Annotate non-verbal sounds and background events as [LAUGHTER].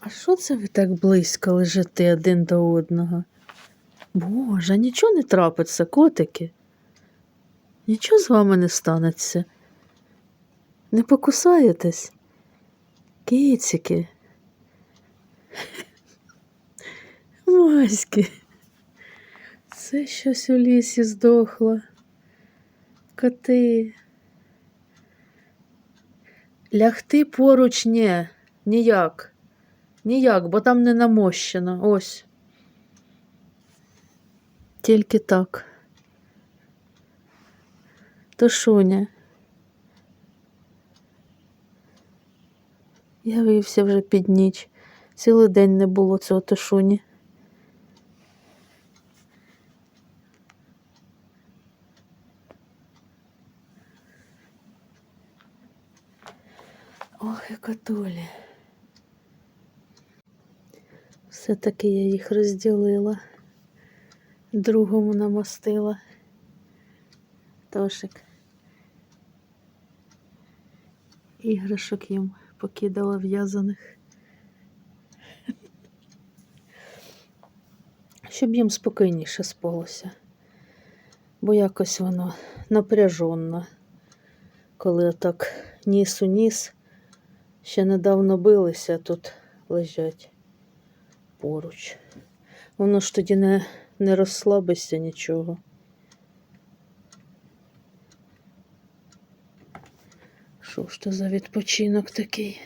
А що це ви так близько лежите один до одного? Боже, нічого не трапиться, котики. Нічого з вами не станеться. Не покусаєтесь? Кицики. [LAUGHS] Маськи. Це щось у лісі здохло. Коти. Лягти поруч ні, ніяк. Ніяк, бо там не намощено. Ось. Тільки так. Тошуня. Явився вже під ніч. Цілий день не було цього тошуні. Ох, і котулі. Все-таки я їх розділила, другому намастила. Тошик. Іграшок їм покидала в'язаних. Щоб їм спокійніше спалося. Бо якось воно напряженно, коли отак ніс у ніс, ще недавно билися, тут лежать поруч. Воно ж тоді не, не розслабиться нічого. Що ж то за відпочинок такий?